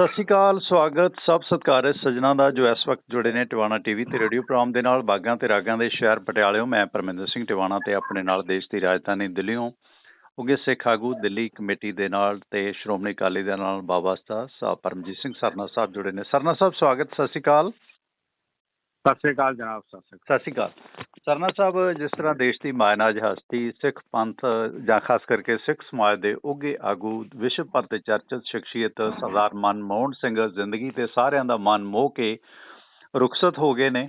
ਸਤਿ ਸ਼੍ਰੀ ਅਕਾਲ, ਸਵਾਗਤ, ਸਭ ਸਤਿਕਾਰਯੋਗ ਸੱਜਣਾ ਦਾ ਜੋ ਇਸ ਵਕਤ ਜੁੜੇ ਨੇ ਟਿਵਾਣਾ ਟੀਵੀ ਤੇ ਰੇਡੀਓ ਪ੍ਰੋਗਰਾਮ ਦੇ ਨਾਲ ਬਾਗਾਂ ਤੇ ਰਾਗਾਂ ਦੇ ਸ਼ਹਿਰ ਪਟਿਆਲਿਓਂ ਮੈਂ ਪਰਮਿੰਦਰ ਸਿੰਘ ਟਿਵਾਣਾ ਤੇ ਆਪਣੇ ਨਾਲ ਦੇਸ਼ ਦੀ ਰਾਜਧਾਨੀ ਦਿੱਲੀੋਂ ਉਗੇ ਸਿੱਖ ਆਗੂ, ਦਿੱਲੀ ਕਮੇਟੀ ਦੇ ਨਾਲ ਤੇ ਸ਼੍ਰੋਮਣੀ ਅਕਾਲੀ ਦੇ ਨਾਲ ਬਾਬਾ ਸਾਹਿਬ, ਪਰਮਜੀਤ ਸਿੰਘ ਸਰਨਾ ਸਾਹਿਬ ਜੁੜੇ ਨੇ। ਸਰਨਾ ਸਾਹਿਬ, ਸਵਾਗਤ, ਸਤਿ ਸ਼੍ਰੀ ਅਕਾਲ। ਸਤਿ ਸ੍ਰੀ ਅਕਾਲ ਜਨਾਬ, ਸਤਿ ਸ੍ਰੀ ਅਕਾਲ। ਸਰਨਾ ਸਾਹਿਬ, ਜਿਸ ਤਰ੍ਹਾਂ ਦੇਸ਼ ਦੀ ਮਾਇਨਾਜ ਹਸਤੀ, ਸਿੱਖ ਪੰਥ ਜਾਂ ਖਾਸ ਕਰਕੇ ਸਿੱਖ ਸਮਾਜ ਦੇ ਉੱਘੇ ਆਗੂ, ਵਿਸ਼ਵ ਭਰ ਤੇ ਚਰਚਿਤ ਸ਼ਖਸੀਅਤ ਸਰਦਾਰ ਮਨਮੋਹਨ ਸਿੰਘ ਜ਼ਿੰਦਗੀ ਤੇ ਸਾਰਿਆਂ ਦਾ ਮਨ ਮੋਹ ਕੇ ਰੁਖਸਤ ਹੋ ਗਏ ਨੇ,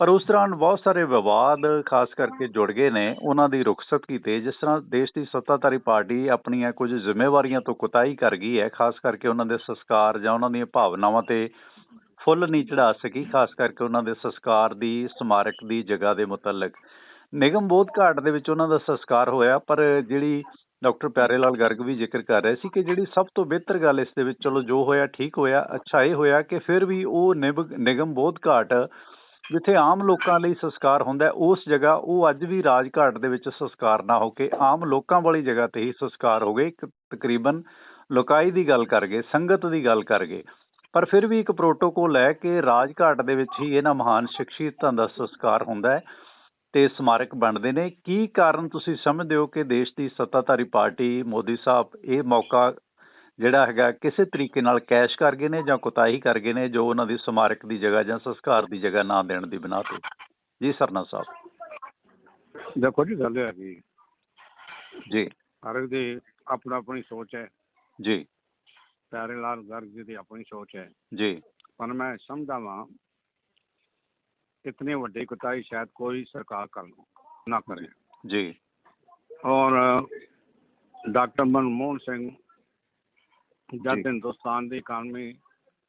ਪਰ ਉਸ ਦੌਰਾਨ ਬਹੁਤ ਸਾਰੇ ਵਿਵਾਦ ਖਾਸ ਕਰਕੇ ਜੁੜ ਗਏ ਨੇ, ਉਹਨਾਂ ਦੀ ਰੁਖਸਤ ਕੀਤੇ, ਜਿਸ ਤਰ੍ਹਾਂ ਦੇਸ਼ ਦੀ ਸੱਤਾਧਾਰੀ ਪਾਰਟੀ ਆਪਣੀਆਂ ਕੁਝ ਜ਼ਿੰਮੇਵਾਰੀਆਂ ਤੋਂ ਕੁਤਾਈ ਕਰ ਗਈ ਹੈ, ਖਾਸ ਕਰਕੇ ਉਹਨਾਂ ਦੇ ਸੰਸਕਾਰ ਜਾਂ ਉਹਨਾਂ ਦੀਆਂ ਭਾਵਨਾਵਾਂ ਤੇ ਫੁੱਲ ਨਹੀਂ ਚੜਾ ਸਕੀ, ਖਾਸ ਕਰਕੇ ਉਹਨਾਂ ਦੇ ਸੰਸਕਾਰ ਦੀ, ਸਮਾਰਕ ਦੀ ਜਗ੍ਹਾ ਦੇ ਮੁਤਲਕ। ਨਿਗਮ ਬੋਧ ਘਾਟ ਦੇ ਵਿੱਚ ਉਹਨਾਂ ਦਾ ਸੰਸਕਾਰ ਹੋਇਆ, ਪਰ ਜਿਹੜੀ ਡਾਕਟਰ ਪਿਆਰੇ ਲਾਲ ਗਰਗ ਵੀ ਜ਼ਿਕਰ ਕਰ ਰਹੇ ਸੀ ਕਿ ਜਿਹੜੀ ਸਭ ਤੋਂ ਬਿਹਤਰ ਗੱਲ ਇਸ ਦੇ ਵਿੱਚ, ਚਲੋ ਜੋ ਹੋਇਆ ਠੀਕ ਹੋਇਆ, ਅੱਛਾ ਇਹ ਹੋਇਆ ਕਿ ਫਿਰ ਵੀ ਉਹ ਨਿਬ- ਨਿਗਮ ਬੋਧ ਘਾਟ, ਜਿੱਥੇ ਆਮ ਲੋਕਾਂ ਲਈ ਸੰਸਕਾਰ ਹੁੰਦਾ ਉਸ ਜਗ੍ਹਾ ਉਹ ਅੱਜ ਵੀ ਰਾਜ ਘਾਟ ਦੇ ਵਿੱਚ ਸੰਸਕਾਰ ਨਾ ਹੋ ਕੇ, ਆਮ ਲੋਕਾਂ ਵਾਲੀ ਜਗ੍ਹਾ ਤੇ ਹੀ ਸੰਸਕਾਰ ਹੋ ਗਏ। ਤਕਰੀਬਨ ਲੋਕਾਈ ਦੀ ਗੱਲ ਕਰ ਗਏ, ਸੰਗਤ ਦੀ ਗੱਲ ਕਰ ਗਏ। ਪਰ ਫਿਰ ਵੀ ਇੱਕ ਪ੍ਰੋਟੋਕੋਲ ਹੈ ਕਿ ਰਾਜ ਘਾਟ ਦੇ ਵਿੱਚ ਹੀ ਇਹਨਾਂ ਮਹਾਨ ਸ਼ਖਸੀਅਤਾਂ ਦਾ ਸੰਸਕਾਰ ਹੁੰਦਾ ਹੈ ਤੇ ਸਮਾਰਕ ਬਣਦੇ ਨੇ। ਕੀ ਕਾਰਨ ਤੁਸੀਂ ਸਮਝਦੇ ਹੋ ਕਿ ਦੇਸ਼ ਦੀ ਸੱਤਾਧਾਰੀ ਪਾਰਟੀ ਮੋਦੀ ਸਾਹਿਬ ਇਹ ਮੌਕਾ ਜਿਹੜਾ ਹੈਗਾ ਕਿਸੇ ਤਰੀਕੇ ਨਾਲ ਕੈਸ਼ ਕਰ ਗਏ ਨੇ ਜਾਂ ਕੁਤਾਹੀ ਕਰ ਗਏ ਨੇ ਜੋ ਉਹਨਾਂ ਦੀ ਸਮਾਰਕ ਦੀ ਜਗ੍ਹਾ ਜਾਂ ਸੰਸਕਾਰ ਦੀ ਜਗ੍ਹਾ ਨਾ ਦੇਣ ਦੀ ਬਿਨਾ ਤੇ? ਜੀ ਸਰਨਾ ਸਾਹਿਬ। ਦੇਖੋ ਜੀ ਗੱਲ ਹੈ ਜੀ। ਜੀ। ਹਰ ਇੱਕ ਦੀ ਆਪਣਾ ਆਪਣੀ ਸੋਚ ਹੈ। ਜੀ। ਪਿਆਰੇ ਲਾਲ ਗਰਗ ਜੀ ਦੀ ਆਪਣੀ ਸੋਚ ਹੈ। ਜੀ। ਪਰ ਮੈਂ ਸਮਝਦਾ ਵਾਂ ਇਤਨੀ ਵੱਡੀ ਕੁਤਾਈ ਸ਼ਾਇਦ ਕੋਈ ਸਰਕਾਰ ਕਰ ਨਾ ਕਰੇ। ਜੀ। ਔਰ ਡਾਕਟਰ ਮਨਮੋਹਨ ਸਿੰਘ ਜਦ। ਹਿੰਦੁਸਤਾਨ ਦੀ ਇਕਾਨਮੀ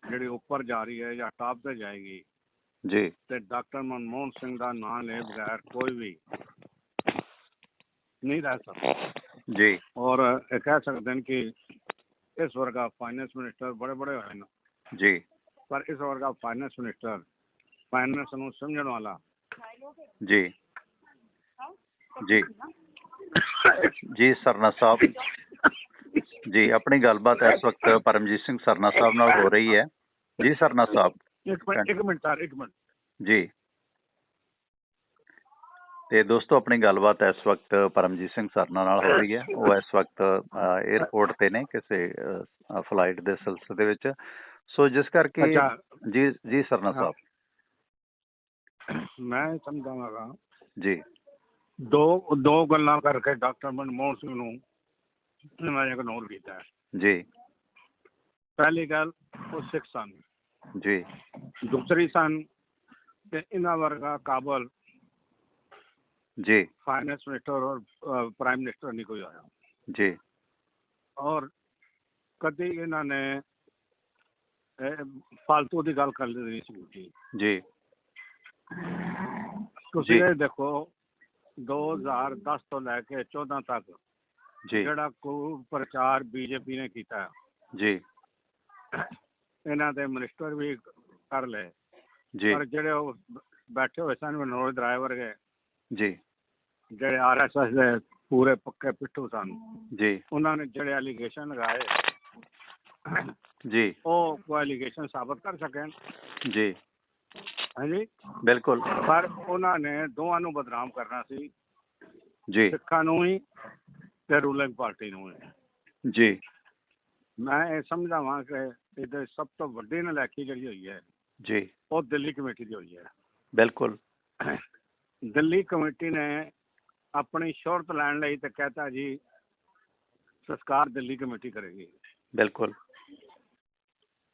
ਜਿਹੜੀ ਉੱਪਰ ਜਾ ਰਹੀ ਹੈ ਜਾਂ ਟਾਪ ਤੇ ਜਾਏਗੀ ਜੀ। ਤੇ ਡਾਕਟਰ ਮਨਮੋਹਨ ਸਿੰਘ ਦਾ ਨਾਮ ਲਏ ਬਗੈਰ ਕੋਈ ਵੀ ਨਹੀਂ ਰਹਿ ਸਕਦਾ। ਜੀ। ਔਰ ਇਹ ਕਹਿ ਸਕਦੇ ਨੇ ਕਿ ਇਸ ਵਰਗਾ ਫਾਈਨੈਂਸ ਮਿਨਿਸਟਰ ਬੜੇ ਬੜੇ ਹੋਏ ਨੇ। ਜੀ। ਪਰ ਇਸ ਵਰਗਾ ਫਾਈਨੈਂਸ ਮਿਨਿਸਟਰ ਫਾਈਨੈਂਸ ਨੂੰ ਸਮਝਣ ਵਾਲਾ ਜੀ। ਜੀ। ਜੀ ਸਰਨਾ ਸਾਹਿਬ। ਜੀ ਆਪਣੀ ਗੱਲਬਾਤ ਇਸ ਵਕਤ ਪਰਮਜੀਤ ਸਿੰਘ ਸਰਨਾ ਸਾਹਿਬ ਨਾਲ ਹੋ ਰਹੀ ਹੈ। ਜੀ ਸਰਨਾ ਸਾਹਿਬ। ਇੱਕ ਮਿੰਟ ਇੱਕ ਮਿੰਟ ਸਰ ਇੱਕ ਮਿੰਟ। ਜੀ। ਤੇ ਦੋਸਤੋ ਆਪਣੀ ਗੱਲਬਾਤ ਇਸ ਵਕਤ ਪਰਮਜੀਤ ਸਿੰਘ ਸਰਨਾ ਨਾਲ ਹੋ ਰਹੀ ਹੈ। ਉਹ ਇਸ ਵਕਤ 에어ਪੋਰਟ ਤੇ ਨੇ ਕਿਸੇ ਫਲਾਈਟ ਦੇ ਸਿਲਸਿਲੇ ਦੇ ਵਿੱਚ। ਸੋ ਜਿਸ ਕਰਕੇ ਜੀ ਜੀ ਸਰਨਾ ਸਾਹਿਬ। ਮੈਂ ਸਮਝਾਂਗਾ ਜੀ। ਦੋ ਦੋ ਗੱਲਾਂ ਕਰਕੇ ਡਾਕਟਰ ਮਨਮੋਹਨ ਸਿੰਘ ਨੂੰ ਮੈਂ ਇਗਨੋਰ ਕੀਤਾ। ਹੈ। ਜੀ। ਪਹਿਲੀ ਗੱਲ ਉਹ ਸਿੱਖ ਸਨ। ਜੀ। ਦੂਸਰੀ ਸਨ ਤੇ ਇਹਨਾਂ ਵਰਗਾ ਕਾਬਲ ਜੀ ਫਾਈਨੈਂਸ ਮਿਨਿਸਟਰ ਔਰ ਪ੍ਰਾਈਮ ਮਿਨਿਸਟਰ ਨਹੀਂ ਕੋਈ ਆਇਆ ਜੀ ਔਰ ਕਦੇ ਇਹਨਾਂ ਨੇ ਫालतू ਦੀ ਗੱਲ ਕਰ ਲਈ ਸੀ ਕੀਤੀ। ਜੀ ਤੁਸੀਂ ਜੀ। ਇਹ ਦੇਖੋ 2010 ਤੋਂ ਲੈ ਕੇ 14 ਤੱਕ ਜੀ ਜਿਹੜਾ ਕੋ ਪ੍ਰਚਾਰ ਬੀਜੇਪੀ ਨੇ ਕੀਤਾ ਜੀ ਇਹਨਾਂ ਦੇ ਮਿਨਿਸਟਰ ਵੀ ਕਰ ਲਏ ਜੀ ਪਰ ਜਿਹੜੇ ਉਹ ਬੈਠੇ ਹੋਏ ਸਨ ਮਨੋਜ ਡਰਾਈਵਰ ਗਏ ਜੀ ਜਿਹੜੇ ਆਰਐਸਐਸ ਦੇ ਪੂਰੇ ਪੱਕੇ ਪਿੱਠੂ ਸਨ ਜੀ। ਉਹਨਾਂ ਨੇ ਜਿਹੜੇ ਐਲੀਗੇਸ਼ਨ ਲਗਾਏ ਜੀ। ਉਹ ਕੋਈ ਐਲੀਗੇਸ਼ਨ ਸਾਬਤ ਕਰ ਸਕਣ। ਜੀ। ਹਾਂਜੀ? ਬਿਲਕੁਲ। ਪਰ ਉਹਨਾਂ ਨੇ ਦੋਵਾਂ ਨੂੰ ਬਦਨਾਮ ਕਰਨਾ ਸੀ। ਜੀ। ਸਿੱਖਾਂ ਨੂੰ ਹੀ ਤੇ ਰੂਲਿੰਗ ਪਾਰਟੀ ਨੂੰ ਹੀ। ਜੀ। ਮੈਂ ਇਹ ਸਮਝਦਾ ਵਾਂ ਕਿ ਇਹਦੇ ਸਭ ਤੋਂ ਵੱਡੀ ਨਲਾਇਕੀ ਜਿਹੜੀ ਹੋਈ ਹੈ ਜੀ। ਉਹ ਦਿੱਲੀ ਕਮੇਟੀ ਦੀ ਹੋਈ ਹੈ। ਬਿਲਕੁਲ। ਦਿੱਲੀ ਕਮੇਟੀ ਨੇ ਆਪਣੀ ਸ਼ੋਰਤ ਲੈਣ ਲਈ ਤੇ ਕਹਤਾ ਜੀ ਸੰਸਕਾਰ ਦਿੱਲੀ ਕਮੇਟੀ ਕਰੇਗੀ। ਬਿਲਕੁਲ।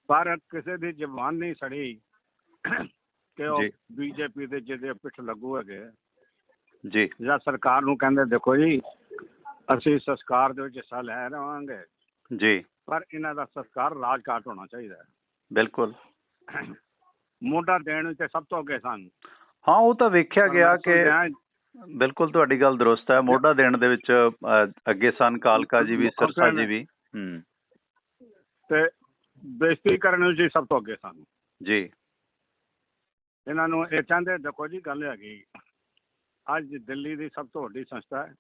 ਪਰ ਕਿਸੇ ਦੀ ਜ਼ਬਾਨ ਨਹੀਂ ਸੜੀ ਕਿ ਉਹ। ਬੀਜੇਪੀ ਦੇ ਜਿਹਦੇ ਪਿੱਠ ਲੱਗੂ ਹੈਗੇ ਜੀ। ਜਾਂ ਸਰਕਾਰ ਨੂੰ ਕਹਿੰਦੇ ਦੇਖੋ ਜੀ ਅਸੀਂ ਸੰਸਕਾਰ ਦੇ ਵਿੱਚ ਹਿੱਸਾ ਲੈ ਰਵਾਂਗੇ। ਜੀ। ਪਰ ਇਹਨਾਂ ਦਾ ਸੰਸਕਾਰ ਰਾਜਘਾਟ ਹੋਣਾ ਚਾਹੀਦਾ ਹੈ। ਬਿਲਕੁਲ। ਮੋਢਾ ਦੇਣ ਵਿੱਚ ਸਭ ਤੋਂ ਅੱਗੇ ਸਨ। ਹਾਂ ਉਹ ਤਾਂ ਵੇਖਿਆ ਗਿਆ ਕਿ ਬਿਲਕੁਲ ਤੁਹਾਡੀ ਗੱਲ ਦਰੁਸਤ ਹੈ। ਮੋਢਾ ਦੇਣ ਦੇ ਵਿੱਚ ਅੱਗੇ ਸਨ ਕਾਲਕਾ ਜੀ ਵੀ ਸਰਸਾ ਜੀ ਵੀ। ਹੂੰ। ਤੇ ਬੇਇੱਜ਼ਤੀ ਕਰਨ ਵਿੱਚ ਸਭ ਤੋਂ ਅੱਗੇ ਸਨ। ਜੀ। ਇਹਨਾਂ ਨੂੰ ਇਹ ਚਾਹੁੰਦੇ ਦੇਖੋ ਜੀ ਗੱਲ ਹੈਗੀ ਅੱਜ ਦਿੱਲੀ ਦੀ ਸਭ ਤੋਂ ਵੱਡੀ ਸੰਸਥਾ ਹੈ।